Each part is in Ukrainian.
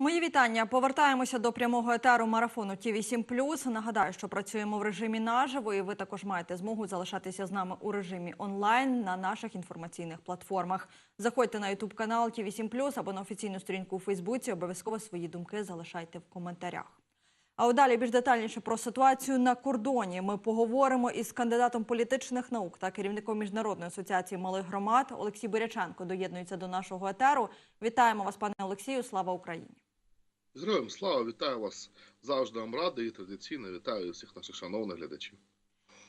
Мої вітання. Повертаємося до прямого етеру марафону Ті 7 Нагадаю, що працюємо в режимі наживо, і ви також маєте змогу залишатися з нами у режимі онлайн на наших інформаційних платформах. Заходьте на Ютуб канал Ті 7 або на офіційну сторінку у Фейсбуці. Обов'язково свої думки залишайте в коментарях. А от далі більш детальніше про ситуацію на кордоні. Ми поговоримо із кандидатом політичних наук та керівником міжнародної асоціації малих громад Олексій Буряченко. Доєднується до нашого етеру. Вітаємо вас, пане Олексію. Слава Україні! Героям слава, вітаю вас завжди вам радий і традиційно вітаю всіх наших шановних глядачів.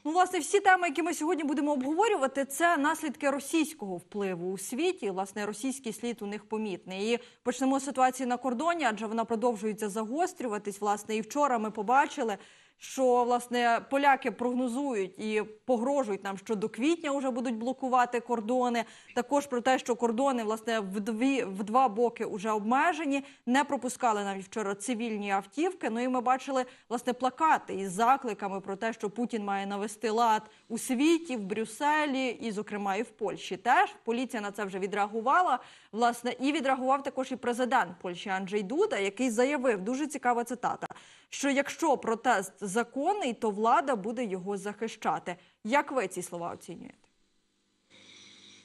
Ну, власне, всі теми, які ми сьогодні будемо обговорювати, це наслідки російського впливу у світі. Власне, російський слід у них помітний. І почнемо з ситуації на кордоні, адже вона продовжується загострюватись. Власне, і вчора ми побачили, що власне поляки прогнозують і погрожують нам, що до квітня вже будуть блокувати кордони. Також про те, що кордони власне в дві в два боки вже обмежені, не пропускали навіть вчора цивільні автівки. Ну і ми бачили власне плакати із закликами про те, що Путін має навести лад у світі, в Брюсселі, і, зокрема, і в Польщі. Теж поліція на це вже відреагувала. Власне, і відреагував також і президент Польщі Анджей Дуда, який заявив дуже цікава цитата: що якщо протест законний, то влада буде його захищати. Як ви ці слова оцінюєте?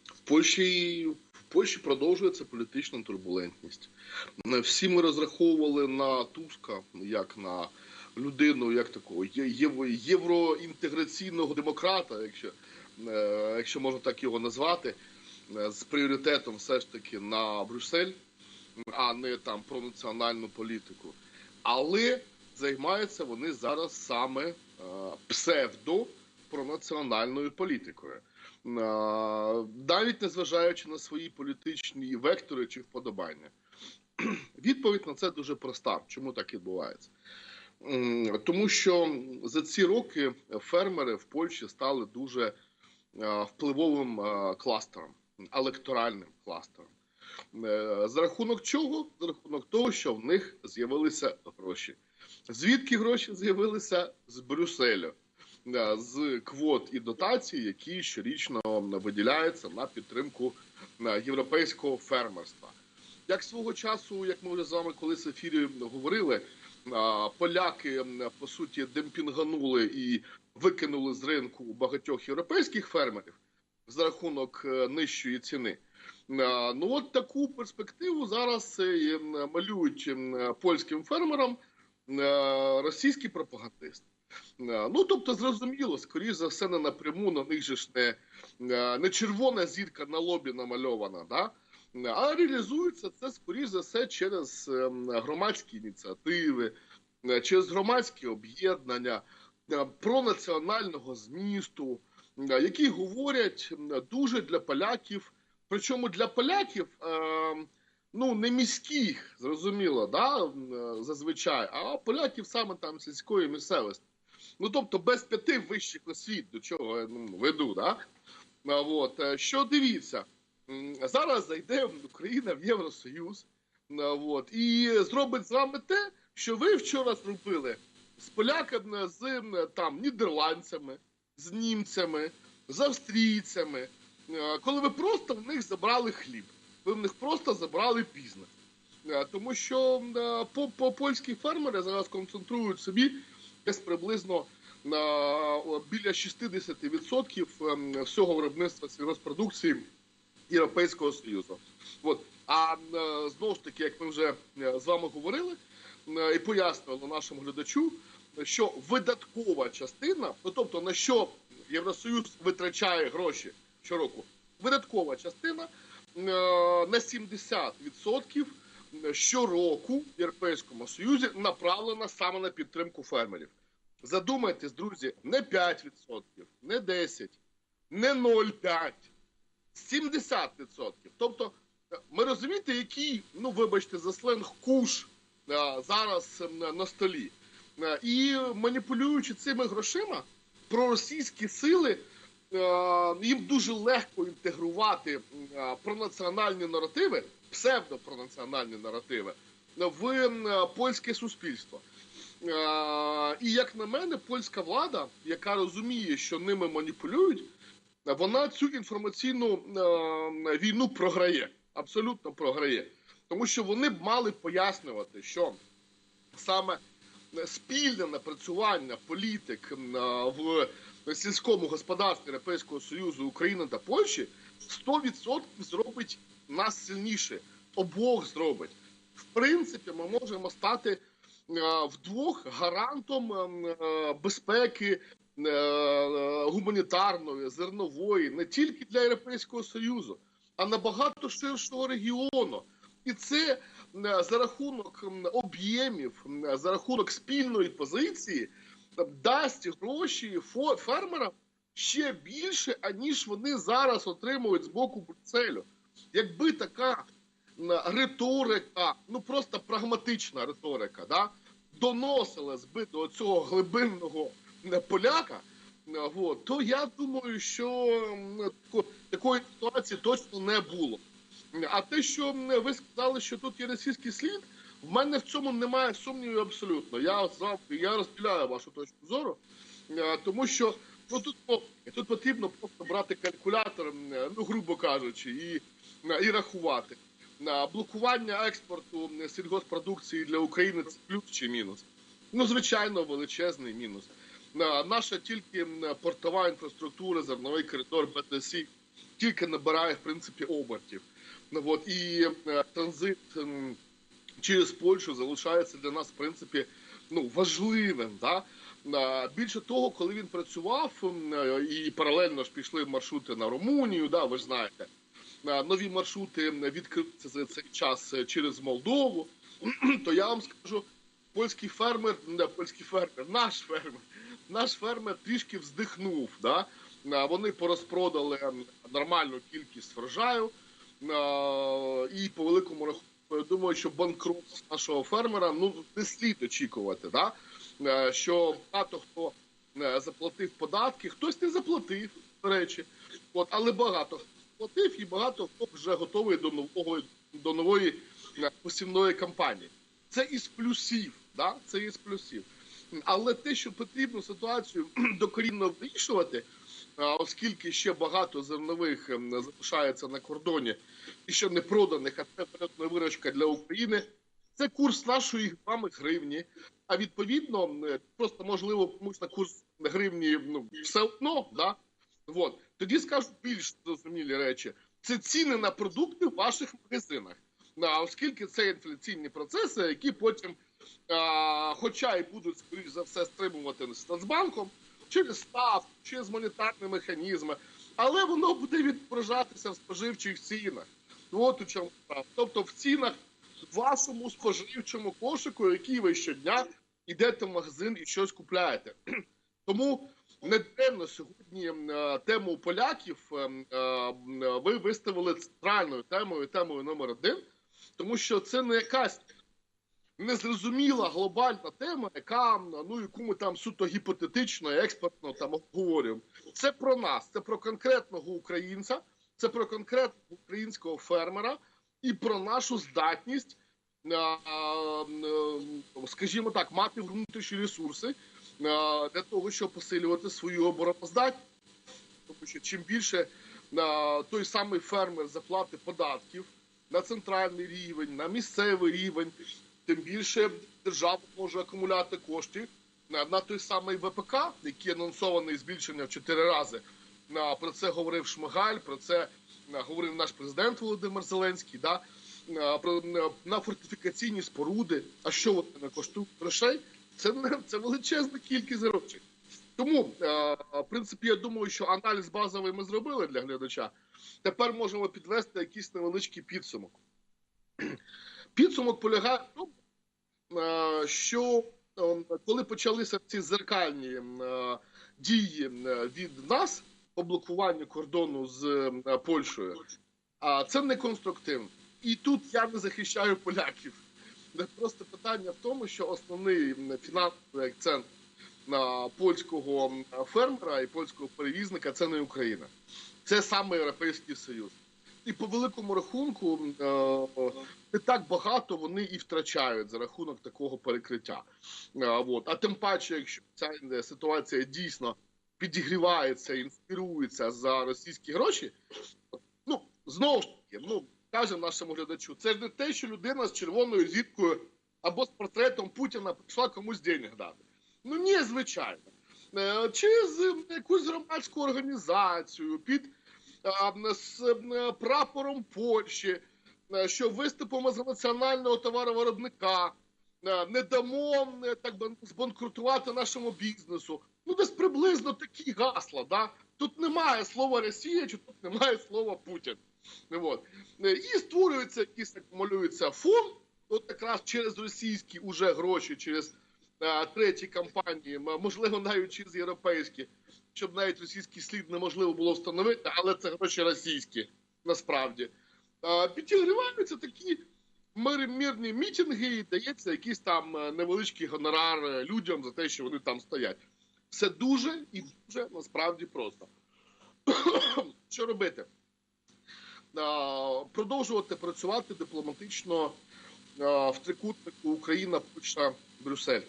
В Польщі в Польщі продовжується політична турбулентність. Всі ми розраховували на Туска як на людину, як такого євро- євроінтеграційного демократа, якщо, е, якщо можна так його назвати, е, з пріоритетом все ж таки на Брюссель, а не там про національну політику. Але займаються вони зараз саме е, псевдо пронаціональною політикою. Е, навіть незважаючи на свої політичні вектори чи вподобання. Відповідь на це дуже проста. Чому так відбувається? Тому що за ці роки фермери в Польщі стали дуже е, впливовим е, кластером, електоральним кластером. Е, За рахунок чого? За рахунок того, що в них з'явилися гроші. Звідки гроші з'явилися? З Брюсселю, е, з квот і дотацій, які щорічно виділяються на підтримку е, європейського фермерства. Як свого часу, як ми вже з вами колись в ефірі говорили, поляки по суті демпінганули і викинули з ринку багатьох європейських фермерів за рахунок е, нижчої ціни. Ну от таку перспективу зараз е, малюють польським фермерам е, російські пропагандисти. Е, Ну тобто, зрозуміло, скоріш за все, не напряму на них же ж не, е, не червона зірка на лобі намальована, да? а реалізується це скоріш за все через ем, громадські ініціативи, е, через громадські об'єднання е, пронаціонального змісту, е, які говорять дуже для поляків, причому для поляків. ем, Ну, не міських, зрозуміло, да, е, зазвичай, а поляків саме там сільської місцевості. Ну, тобто без п'яти вищих освіт, до чого я ну, веду, да? От, е, що дивіться, зараз зайде Україна в Євросоюз, от, і зробить з вами те, що ви вчора зробили з поляками, з там, нідерландцями, з німцями, з австрійцями, е, коли ви просто в них забрали хліб, ви в них просто забрали бізнес. Е, Тому що е, по, по польські фермери зараз концентрують собі десь приблизно на біля 60% ем, всього виробництва сільгоспродукції Європейського Союзу. От. А е, знову ж таки, як ми вже е, з вами говорили е, і пояснювали нашому глядачу, що видаткова частина, ну тобто на що Євросоюз витрачає гроші щороку, видаткова частина е, на 70% щороку в Європейському Союзі направлена саме на підтримку фермерів. Задумайтесь, друзі, не 5%, не 10%, не 0,5%, 70%. Тобто, е, ми розумієте, який, ну вибачте, за сленг куш е, зараз е, на столі. Е, І маніпулюючи цими грошима, проросійські сили е, їм дуже легко інтегрувати е, пронаціональні наративи, псевдопронаціональні наративи в польське суспільство. І як на мене, польська влада, яка розуміє, що ними маніпулюють, вона цю інформаційну війну програє, абсолютно програє. Тому що вони б мали пояснювати, що саме спільне напрацювання політик в сільському господарстві Європейського Союзу України та Польщі 100% зробить нас сильніше. Обох зробить. В принципі, ми можемо стати е, вдвох гарантом ем, е, безпеки е, гуманітарної, зернової, не тільки для Європейського Союзу, а набагато ширшого регіону. І це за рахунок об'ємів, за рахунок спільної позиції е, дасть гроші фермерам ще більше, аніж вони зараз отримують з боку Брюсселю. Якби така риторика, ну просто прагматична риторика, да, доносилась би до цього глибинного поляка, от, то я думаю, що такої ситуації точно не було. А те, що ви сказали, що тут є російський слід, в мене в цьому немає сумнівів абсолютно. Я я розділяю вашу точку зору, е, тому що ну тут тут потрібно просто брати калькулятор, ну грубо кажучи, і, е, і рахувати. Блокування експорту сільгоспродукції для України це плюс чи мінус? Ну, звичайно, величезний мінус. Наша тільки портова інфраструктура, зерновий коридор БТСІ тільки набирає в принципі обертів. Ну, от, і е, транзит через Польщу залишається для нас в принципі ну, важливим. Да? Більше того, коли він працював, е, і паралельно ж пішли маршрути на Румунію, да, ви ж знаєте. Нові маршрути м, відкриються за цей час е, через Молдову, то я вам скажу, польський фермер, не польський фермер, наш фермер, наш фермер трішки вздихнув. Да? Вони порозпродали нормальну кількість врожаю. І по великому рахунку, я думаю, що банкрот нашого фермера ну не слід очікувати. Да? Е, Що багато хто е, заплатив податки, хтось не заплатив, до речі. От, але багато хто заплатив і багато хто вже готовий до нового до нової е, посівної кампанії. Це із плюсів, да? це із плюсів. Але те, що потрібно ситуацію докорінно вирішувати, оскільки ще багато зернових ем, залишається на кордоні і ще не проданих, а це передна виручка для України. Це курс нашої з вами гривні. А відповідно, просто можливо, комусь на курс гривні ну все одно, да? От. Тоді скажу більш зрозумілі речі. Це ціни на продукти в ваших магазинах. А, оскільки це інфляційні процеси, які потім, а, хоча і будуть скоріш за все стримувати з Нацбанком, через ставку, через монетарні механізми, але воно буде відображатися в споживчих цінах. От у чому справа. Тобто в цінах вашому споживчому кошику, який ви щодня йдете в магазин і щось купляєте. Тому недавно сьогодні е, тему поляків е, е, ви виставили центральною темою, темою номер один, тому що це не якась незрозуміла глобальна тема, яка ну яку ми там суто гіпотетично, експертно там обговорюємо. Це про нас, це про конкретного українця, це про конкретного українського фермера і про нашу здатність, скажімо так, мати внутрішні ресурси для того, щоб посилювати свою обороноздатність. Тому що чим більше той самий фермер заплати податків на центральний рівень, на місцевий рівень, тим більше держава може акумуляти кошти на, той самий ВПК, який анонсований збільшення в 4 рази. Про це говорив Шмигаль, про це говорив наш президент Володимир Зеленський. Да? На, фортифікаційні споруди. А що вони не коштують грошей? Це це величезна кількість грошей. Тому, в принципі, я думаю, що аналіз базовий ми зробили для глядача. Тепер можемо підвести якийсь невеличкий підсумок. Підсумок полягає в тому, е, що е, коли почалися ці зеркальні е, дії від нас по блокуванню кордону з Польщею, а це не конструктивно. І тут я не захищаю поляків. Просто питання в тому, що основний фінансовий акцент на польського фермера і польського перевізника це не Україна, це саме Європейський Союз. І по великому рахунку е, не так багато вони і втрачають за рахунок такого перекриття. Е. А тим паче, якщо ця е, ситуація дійсно підігрівається, інспірується за російські гроші, ну знову ж таки, ну скажемо нашому глядачу, це ж не те, що людина з червоною зіткою або з портретом Путіна прийшла комусь денег дати. Ну ні, звичайно. Через е, якусь громадську організацію під з е, прапором Польщі, е, що виступимо за національного товаровиробника, е, не дамо е, так би збанкрутувати нашому бізнесу. Ну, десь приблизно такі гасла. Да? Тут немає слова Росія, чи тут немає слова Путін. От. І створюється якийсь акумулюється фонд, от якраз через російські уже гроші, через треті компанії, можливо, навіть через європейські, щоб навіть російський слід неможливо було встановити, але це гроші російські насправді. Підігріваються такі мирні мітинги, і дається якийсь там е, невеличкий гонорар людям за те, що вони там стоять. Все дуже і дуже насправді просто. Що робити? Продовжувати працювати дипломатично в трикутнику Україна, Польща, Брюссель.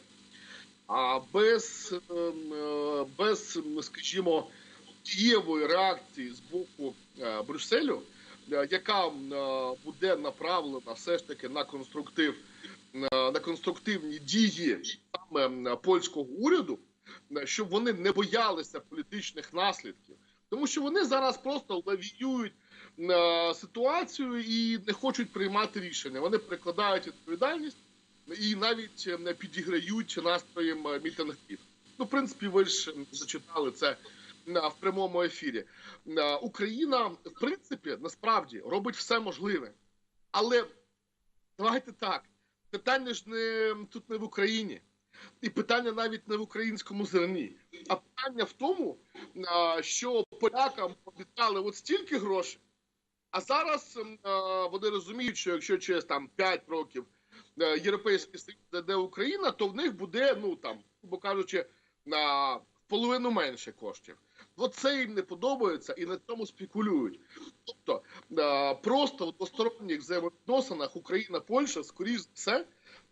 А без, ем, е, без, скажімо, дієвої реакції з боку е, Брюсселю, е, яка буде направлена все ж таки на конструктив, на конструктивні дії саме польського уряду, щоб вони не боялися політичних наслідків, тому що вони зараз просто лавіюють ситуацію і не хочуть приймати рішення. Вони прикладають відповідальність і навіть е, підіграють настроєм е, мітингів. Ну, в принципі, ви ж зачитали це в прямому ефірі. Е, Україна, в принципі, насправді робить все можливе. Але давайте так. Питання ж не тут не в Україні, і питання навіть не в українському зерні. А питання в тому, що полякам обіцяли от стільки грошей, а зараз вони розуміють, що якщо через там 5 років Європейський Союз зайде Україна, то в них буде, ну там, грубо кажучи, на половину менше коштів. От це їм не подобається і на цьому спекулюють. Тобто е, просто в двосторонніх взаємовідносинах Україна, Польща, скоріш за все,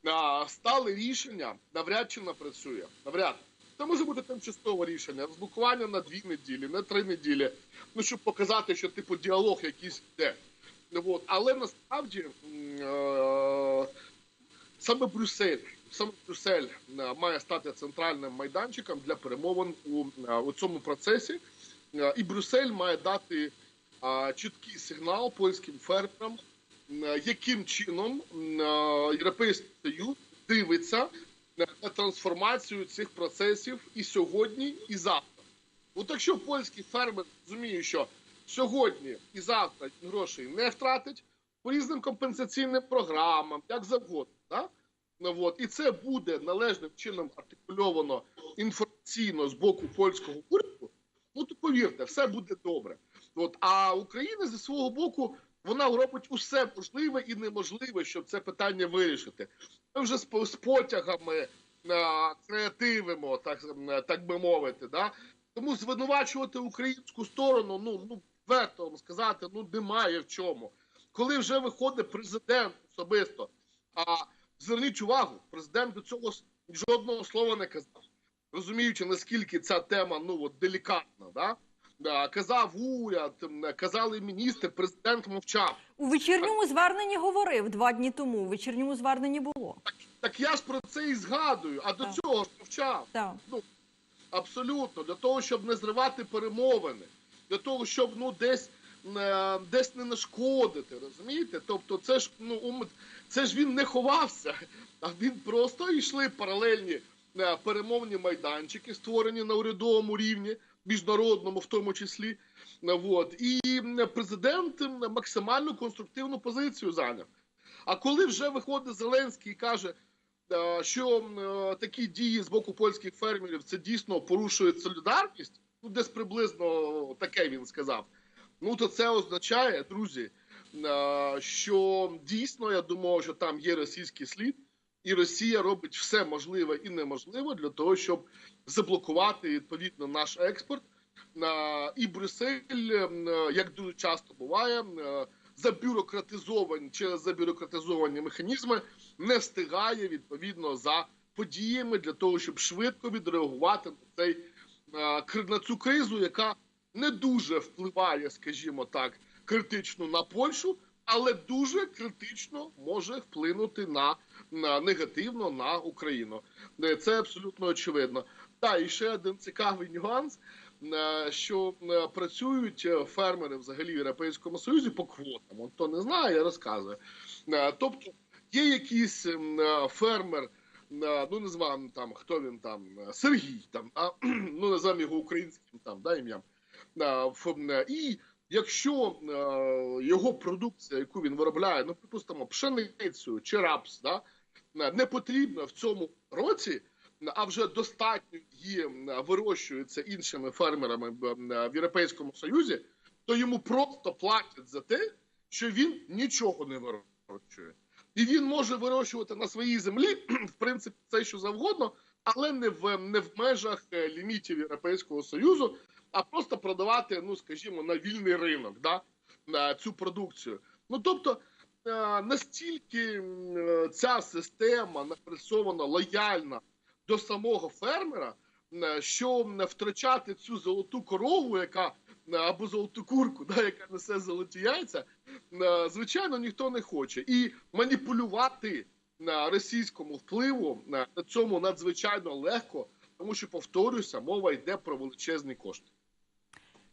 е, стали рішення навряд чи напрацює. Навряд. Це може бути тимчасове рішення, розблокування на дві неділі, на три неділі. Ну, щоб показати, що типу діалог якийсь йде. Ну, От. Але насправді е, саме Брюссель, саме Брюссель е, має стати центральним майданчиком для перемовин у, е, у цьому процесі. Е, І Брюссель має дати чіткий сигнал польським фермерам, яким чином Європейський Союз дивиться на трансформацію цих процесів і сьогодні, і завтра. От якщо польський фермер розуміє, що сьогодні і завтра грошей не втратить по різним компенсаційним програмам, як завгодно, да? ну, от, і це буде належним чином артикульовано інформаційно з боку польського уряду, ну то повірте, все буде добре. От, а Україна зі свого боку вона робить усе можливе і неможливе, щоб це питання вирішити. Ми вже з, з потягами а, креативимо, так, так би мовити. Да? Тому звинувачувати українську сторону, ну, ну верто вам сказати, ну немає в чому. Коли вже виходить президент особисто, а зверніть увагу, президент до цього жодного слова не казав, розуміючи, наскільки ця тема ну, от, делікатна. Да? Да, казав уряд, казали міністри, президент мовчав. У вечірньому зверненні говорив два дні тому. У вечірньому зверненні було. Так я ж про це і згадую, а до Так. цього ж мовчав. Так. Абсолютно, для того, щоб не зривати перемовини, для того, щоб ну десь десь не нашкодити, розумієте? Тобто, це ж ну це ж він не ховався, а він просто йшли паралельні е, перемовні майданчики, створені на урядовому рівні, міжнародному, в тому числі. Е, Вот. І президент максимально конструктивну позицію зайняв. А коли вже виходить Зеленський і каже, е, що е, такі дії з боку польських фермерів це дійсно порушує солідарність, ну десь приблизно таке він сказав. Ну то це означає, друзі, е, що дійсно я думаю, що там є російський слід, і Росія робить все можливе і неможливе для того, щоб заблокувати відповідно наш експорт. Е, І Брюссель, е, як дуже часто буває, забюрократизовані через забюрократизовані механізми не встигає відповідно за подіями для того, щоб швидко відреагувати на цей на цю кризу, яка не дуже впливає, скажімо так, критично на Польщу, але дуже критично може вплинути на, на негативно на Україну. Е, Це абсолютно очевидно. Та і ще один цікавий нюанс. е, Що е, працюють фермери взагалі в Європейському Союзі по квотам. От хто не знає. Е, Тобто є якийсь фермер, ну називаємо там, хто він там, Сергій, там, а, ну називаємо його українським там, да, ім'ям. Е, е, І якщо е, його продукція, яку він виробляє, ну припустимо, пшеницю чи рапс, да, не потрібна в цьому році, а вже достатньо її вирощується іншими фермерами в Європейському Союзі, то йому просто платять за те, що він нічого не вирощує. І він може вирощувати на своїй землі, в принципі, все що завгодно, але не в не в межах лімітів Європейського Союзу, а просто продавати, ну скажімо, на вільний ринок, да, на цю продукцію. Ну тобто е, настільки ця система напрацьована лояльна до самого фермера, що втрачати цю золоту корову, яка або золоту курку, да, яка несе золоті яйця, звичайно, ніхто не хоче. І маніпулювати російському впливу на цьому надзвичайно легко, тому що повторюся, мова йде про величезні кошти.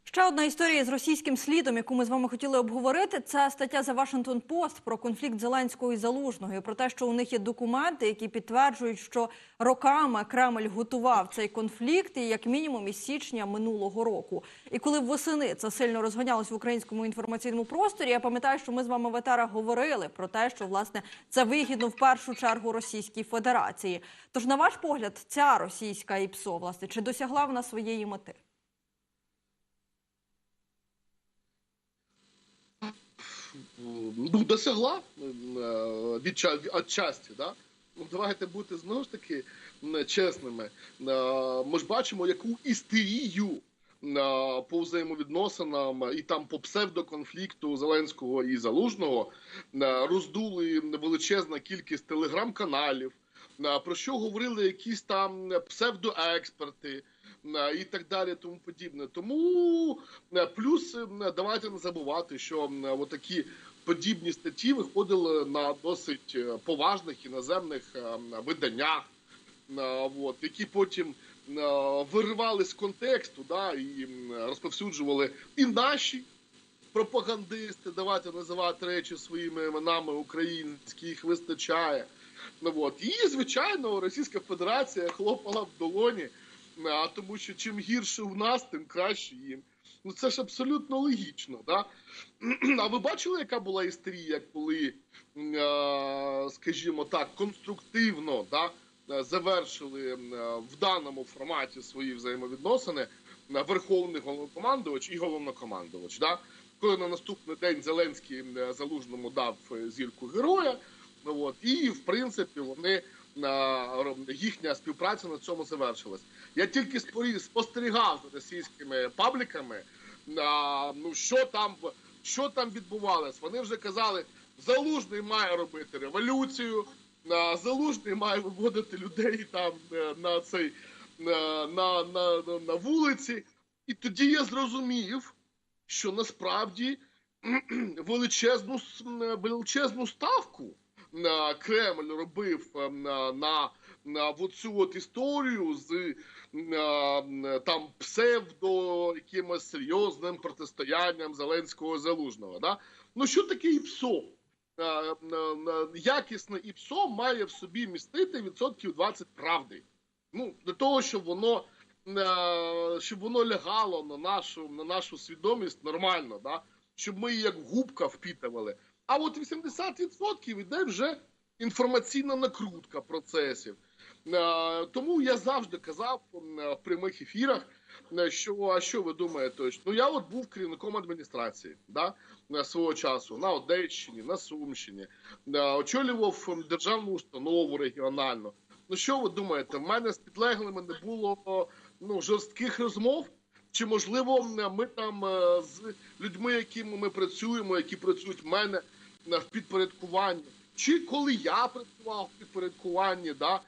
Ще одна історія з російським слідом, яку ми з вами хотіли обговорити, це стаття за Washington Post про конфлікт Зеленського і Залужного і про те, що у них є документи, які підтверджують, що роками Кремль готував цей конфлікт, і як мінімум із січня минулого року. І коли восени це сильно розганялось в українському інформаційному просторі, я пам'ятаю, що ми з вами в етерах говорили про те, що власне це вигідно в першу чергу Російській Федерації. Тож, на ваш погляд, ця російська ІПСО, власне, чи досягла вона своєї мети? Ну, досягла е, від, да? Ну, давайте бути знову ж таки чесними. Е, Ми ж бачимо, яку істерію е, по взаємовідносинам і там по псевдоконфлікту Зеленського і Залужного роздули величезна кількість телеграм-каналів, про що говорили якісь там псевдоексперти е, і так далі, тому подібне. Тому е, плюс е, давайте не забувати, що м, отакі подібні статті виходили на досить е, поважних іноземних е, виданнях, е, от, які потім е, виривали з контексту да, і розповсюджували і наші пропагандисти, давайте називати речі своїми іменами українські, їх вистачає. Ну, от. І, звичайно, Російська Федерація хлопала в долоні, а тому що чим гірше в нас, тим краще їм. Ну це ж абсолютно логічно. Да? А ви бачили, яка була істерія, коли, скажімо так, конструктивно да, завершили в даному форматі свої взаємовідносини Верховний головнокомандувач і головнокомандувач. Да? Коли на наступний день Зеленський залужному дав е, зірку героя, от, і в принципі вони е, їхня співпраця на цьому завершилась. Я тільки спостерігав за російськими пабліками, ну що там що там відбувалось. Вони вже казали, залужний має робити революцію, залужний має виводити людей там е, на цей на, на, на, на, на вулиці. І тоді я зрозумів, що насправді величезну величезну ставку Кремль робив на, на, оцю от історію з там псевдо якимось серйозним протистоянням Зеленського Залужного. Да? Ну що таке ІПСО? Якісне ІПСО має в собі містити відсотків 20 правди. Ну, для того, щоб воно щоб воно лягало на нашу, на нашу свідомість нормально, да? щоб ми її як губка впітували. А от 80% йде вже інформаційна накрутка процесів. Е, Тому я завжди казав в прямих ефірах, е, що а що ви думаєте? Ну я от був керівником адміністрації да, е, свого часу на Одещині, на Сумщині, е, очолював державну установу регіональну. Ну що ви думаєте? В мене з підлеглими не було ну, жорстких розмов. Чи можливо ми там е, з людьми, якими ми працюємо, які працюють в мене е, в підпорядкуванні, чи коли я працював в підпорядкуванні, да,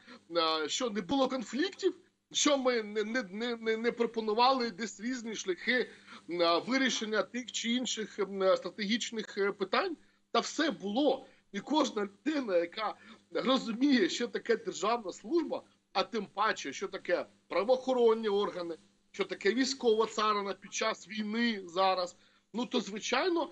що не було конфліктів, що ми не, не, не, не, пропонували десь різні шляхи вирішення тих чи інших е, стратегічних е, питань? Та все було. І кожна людина, яка розуміє, що таке державна служба, а тим паче, що таке правоохоронні органи, що таке військова царина під час війни зараз. Ну то звичайно,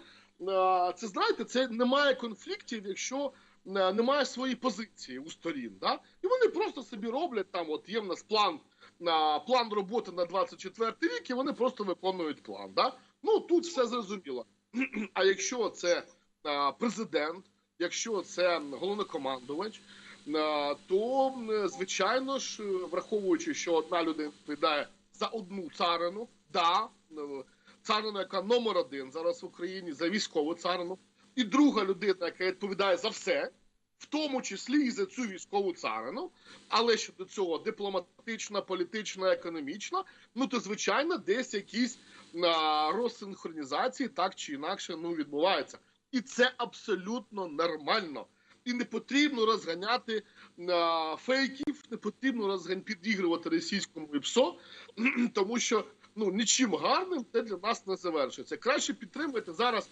це знаєте, це немає конфліктів, якщо е, немає своєї позиції у сторін. Да? І вони просто собі роблять там. От є в нас план на план роботи на 24 рік, і вони просто виконують план. Да? Ну тут все зрозуміло. А якщо це е, президент, якщо це головнокомандувач, е, то е, звичайно ж, е, враховуючи, що одна людина відповідає за одну царину, да, царину, яка номер один зараз в Україні за військову царину, і друга людина, яка відповідає за все, в тому числі і за цю військову царину, але щодо цього дипломатична, політична, економічна, ну то звичайно десь якісь а, розсинхронізації так чи інакше ну відбуваються. І це абсолютно нормально. І не потрібно розганяти а, фейків, не потрібно розган... підігрувати російському ІПСО, тому що ну нічим гарним це для нас не завершиться. Краще підтримайте зараз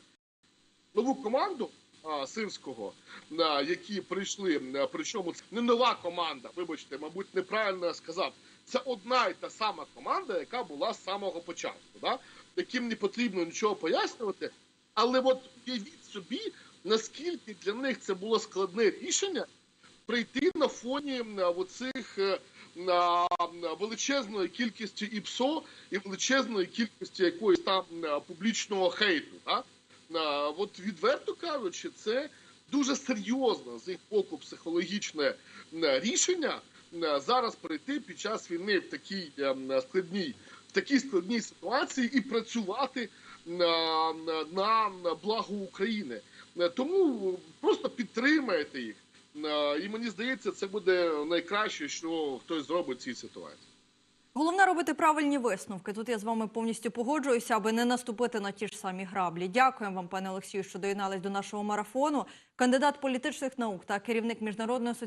нову команду а, Сирського, а, які прийшли. а, Причому це не нова команда. Вибачте, мабуть, неправильно я сказав. Це одна і та сама команда, яка була з самого початку, да? яким не потрібно нічого пояснювати. Але от уявіть собі, наскільки для них це було складне рішення прийти на фоні оцих е, а, величезної кількості ІПСО і величезної кількості якоїсь там публічного хейту. Да? От відверто кажучи, це дуже серйозне з їх боку психологічне рішення зараз прийти під час війни в такій складній, в такій складній ситуації і працювати на, на благо України. Е, Тому просто підтримайте їх. Е, І мені здається, це буде найкраще, що хтось зробить цій ситуації. Головне робити правильні висновки. Тут я з вами повністю погоджуюся, аби не наступити на ті ж самі граблі. Дякуємо вам, пане Олексію, що доєднались до нашого марафону. Кандидат політичних наук та керівник міжнародної асоціації